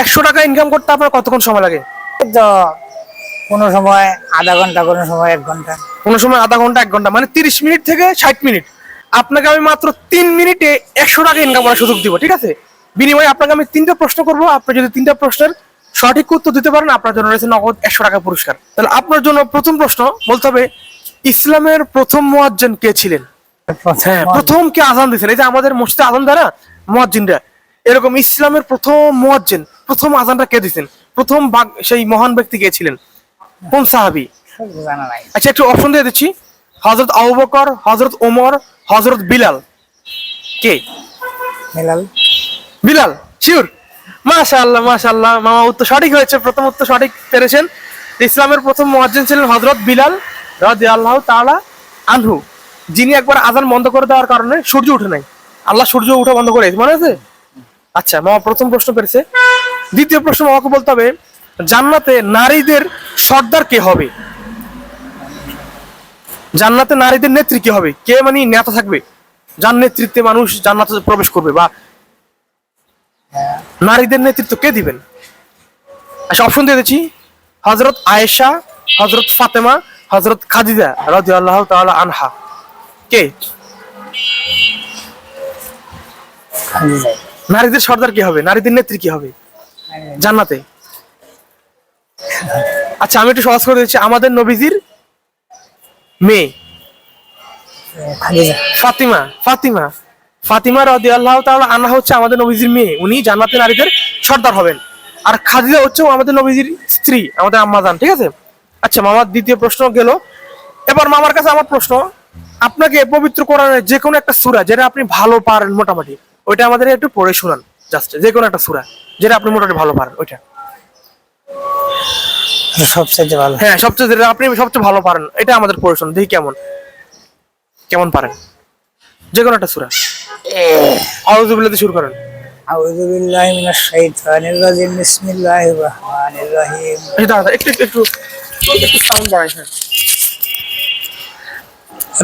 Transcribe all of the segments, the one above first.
একশো টাকা ইনকাম করতে আপনার কতক্ষণ সময় লাগে? তো কোনো সময় আধা ঘণ্টা কোনো সময় এক ঘণ্টা। কোনো সময় আধা ঘণ্টা এক ঘণ্টা মানে তিরিশ মিনিট থেকে ষাট মিনিট। আপনাকে আমি মাত্র তিন মিনিটে একশো টাকা ইনকাম করার সুযোগ দিব ঠিক আছে? বিনিময়ে আপনাকে আমি তিনটা প্রশ্ন করব আপনি যদি তিনটা প্রশ্নের সঠিক উত্তর দিতে পারেন আপনার জন্য রয়েছে নগদ একশো টাকা পুরস্কার। তাহলে আপনার জন্য প্রথম প্রশ্ন বলতে হবে ইসলামের প্রথম মুয়াজ্জিন কে ছিলেন? হ্যাঁ প্রথম কে আজান দিয়েছেন এই যে আমাদের মসজিদে আজান দেয় না মুয়াজ্জিনরা। এরকম ইসলামের প্রথম মুয়াজ্জিন। প্রথম আজানটা কে দিয়েছেন? প্রথম সেই মহান ব্যক্তি কে ছিলেন? কোন সাহাবি? আচ্ছা একটু অপশন দিয়ে দিচ্ছি। হজরত আবু বকর হজরত ওমর হজরত বিলাল। কে? মিলাল বিলাল শিওর মাশাআল্লাহ মাশাআল্লাহ। মামা উত্তর সঠিক হয়েছে। প্রথম উত্তর সঠিক পেরেছেন। ইসলামের প্রথম মুয়াজ্জিন ছিলেন হজরত বিলাল রাদিয়াল্লাহু তাআলা আনহু। যিনি একবার আজান বন্ধ করে দেওয়ার কারণে সূর্য উঠে নাই। আল্লাহ সূর্য উঠে বন্ধ করে মনে আছে? আচ্ছা মামা প্রথম প্রশ্ন পেরেছে। দ্বিতীয় প্রশ্ন মামাকে বলতে হবে জান্নাতে নারীদের সর্দার কে হবে? জান্নাতে নারীদের নেত্রী কে হবে? কে মানে নেতা থাকবে? যার নেতৃত্বে মানুষ জান্নাতে প্রবেশ করবে বা নারীদের নেতৃত্ব কে দিবেন? আচ্ছা অপশন দিয়ে দিচ্ছি। হজরত আয়েশা হজরত ফাতেমা হজরত খাদিজা রাজি আল্লাহ তাআলা আনহা। কে? নারীদের সর্দার কি হবে? নারীদের নেত্রী কি হবে? জান্নাতে। আচ্ছা আমি একটু সহজ করে দিচ্ছি। আমাদের নবীজির মেয়ে। ফাতিমা ফাতিমা। ফাতিমা রাদি আল্লাহ তাআলা আনহা হচ্ছে আমাদের নবীজির মেয়ে। উনি জান্নাতে নারীদের সর্দার হবেন। আর খাদিজা হচ্ছে আমাদের নবীজির স্ত্রী, আমাদের আম্মাজান ঠিক আছে? আচ্ছা মামার দ্বিতীয় প্রশ্ন গেল। এবার মামার কাছে আমার প্রশ্ন। আপনাকে পবিত্র কোরআনের যে কোনো একটা সূরা, যেটা আপনি ভালো পারেন মোটামুটি, ওইটা আমাদের একটু পড়ে শোনান। জাস্ট যে কোনো একটা সুরা যেটা আপনি মোটামুটি ভালো পারেন ওইটা। সবচেয়ে ভালো। হ্যাঁ সবচেয়ে যেটা আপনি সবচেয়ে ভালো পারেন এটা আমাদের পরিশ্রম দেখি কেমন। কেমন পারেন? যে কোনো একটা সুরা। আউযুবিল্লাহ শুরু করেন। আউযুবিল্লাহি মিনাশ শাইতানির রাজিম বিসমিল্লাহির রহমানির রহিম। একটু একটু একটু সাউন্ড বাড়াই হ্যাঁ।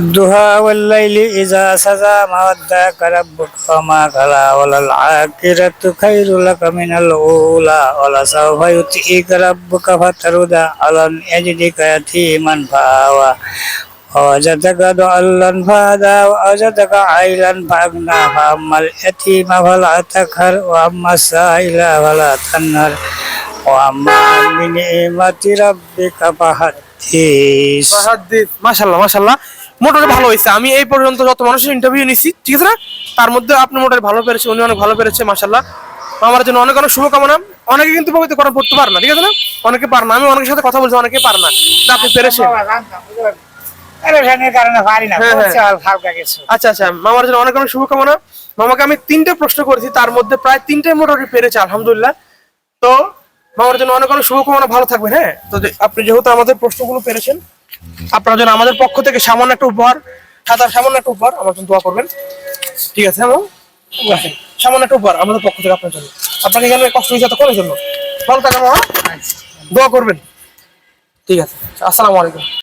والضحى والليل إذا سجى ما ودعك ربك وما قلى وللعاقرة خير لك من الأولى ولسوف يطيعك ربك فترضى ألم يجدك يتيما فآوى ووجدك ضالا فهدى ووجدك عائلا فأغنى فأما اليتيم فلا تقهر وأما السائل فلا تنهر وأما بنعمة ربك فحدث فحدث ما شاء الله ما شاء الله মোটামুটি ভালো হয়েছে। আমি এই পর্যন্ত যত মানুষের ইন্টারভিউ নিছি ঠিক আছে না? তার মধ্যে আপনি মোটামুটি ভালো পেরেছে উনি অনেক ভালো পেরেছে মাশাল্লাহ আমার জন্য অনেক অনেক শুভকামনা। অনেকে কিন্তু পবিত্র করা পড়তে পারে না ঠিক আছে না? অনেকে পারে না। আমি অনেকের সাথে কথা বলছি অনেকে পারে না। আপনি পেরেছেন। হ্যাঁ, হ্যাঁ। আচ্ছা আচ্ছা মামার জন্য অনেক অনেক শুভকামনা। মামাকে আমি তিনটে প্রশ্ন করেছি তার মধ্যে প্রায় তিনটে মোটামুটি পেরেছে আলহামদুলিল্লাহ। তো মামার জন্য অনেক অনেক শুভকামনা ভালো থাকবেন হ্যাঁ? তো আপনি যেহেতু আমাদের প্রশ্নগুলো পেরেছেন আপনার যেন আমাদের পক্ষ থেকে সামান্য একটা উপহার সাদা সামান্য একটা উপহার আমার জন্য দোয়া করবেন। ঠিক আছে এবং মামা? সামান্য একটা উপহার আমাদের পক্ষ থেকে আপনার জন্য। আপনাকে এখানে কষ্ট হয়েছে কোনো জন্য। ভালো থাকেন দোয়া করবেন। ঠিক আছে আসসালামু আলাইকুম।